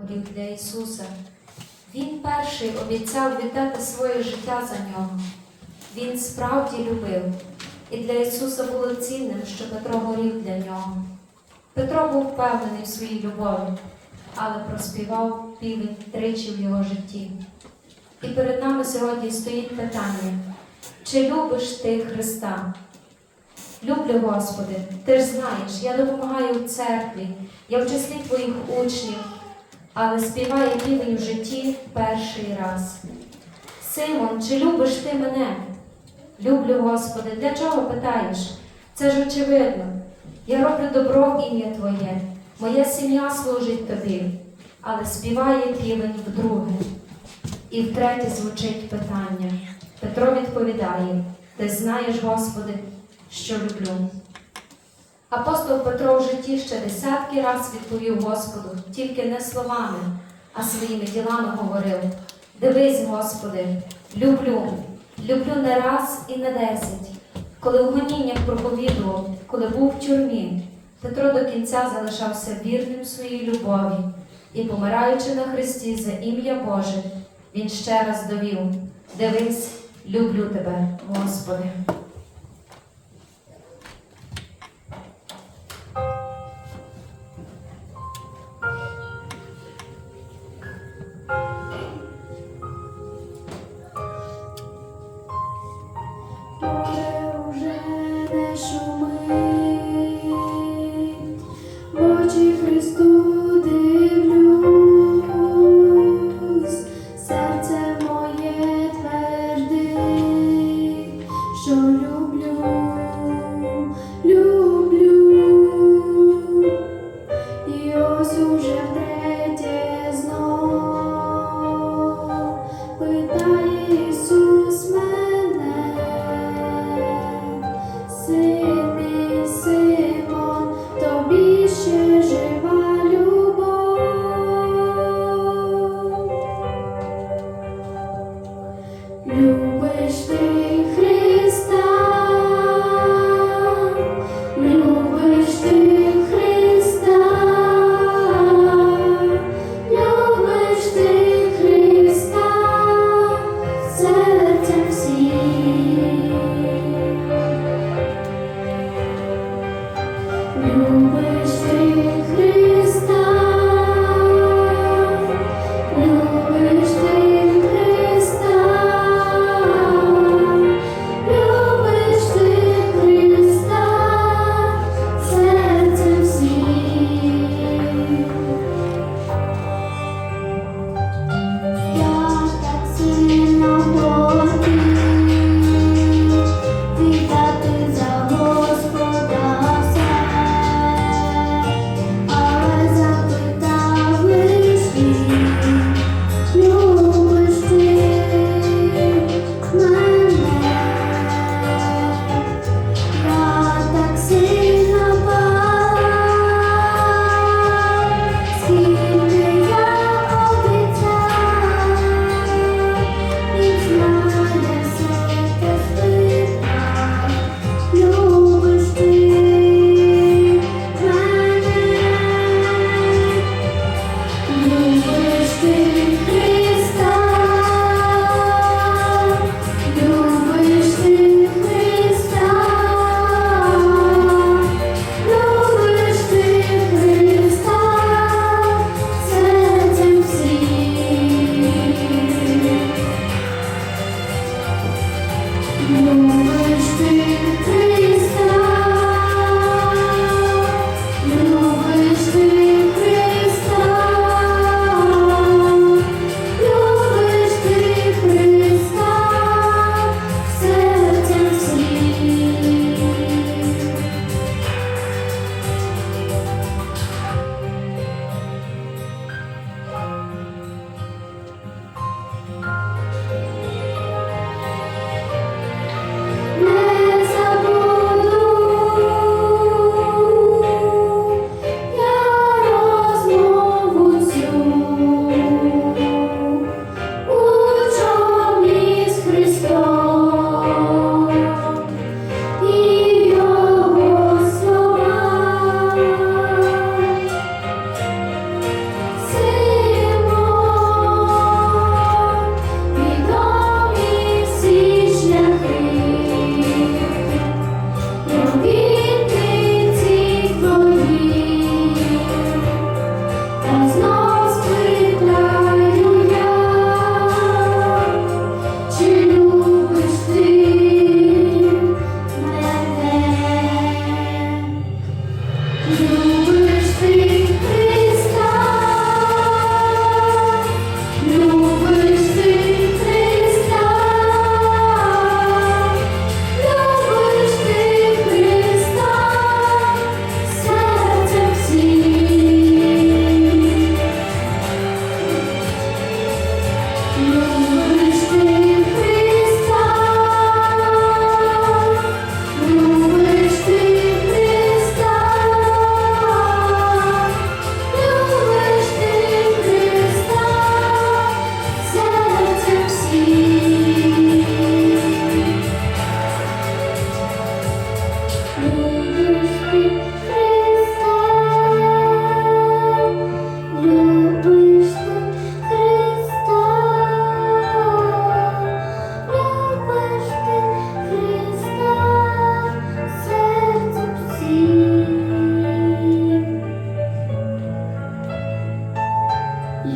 ангелів для Ісуса. Він перший обіцяв віддати своє життя за нього. Він справді любив, і для Ісуса було цінним, що Петро горів для нього. Петро був впевнений в своїй любові, але проспівав півень тричі в його житті. І перед нами сьогодні стоїть питання: чи любиш ти Христа? Люблю, Господи, ти ж знаєш, я допомагаю в церкві, я в числі твоїх учнів, але співає півень в житті перший раз. Симон, чи любиш ти мене? Люблю, Господи, для чого питаєш? Це ж очевидно. Я роблю добро ім'я Твоє, моя сім'я служить тобі, але співає півень вдруге. І втретє звучить питання. Петро відповідає: Ти знаєш, Господи, що люблю. Апостол Петро в житті ще десятки раз відповів Господу, тільки не словами, а своїми ділами говорив: Дивись, Господи, люблю, люблю не раз і не десять. Коли в гоніннях проповідував, коли був в тюрмі, Петро до кінця залишався вірним своїй любові і, помираючи на Христі за ім'я Боже, він ще раз довів: Дивись, люблю тебе, Господи. Lord.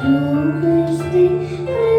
Blue birds,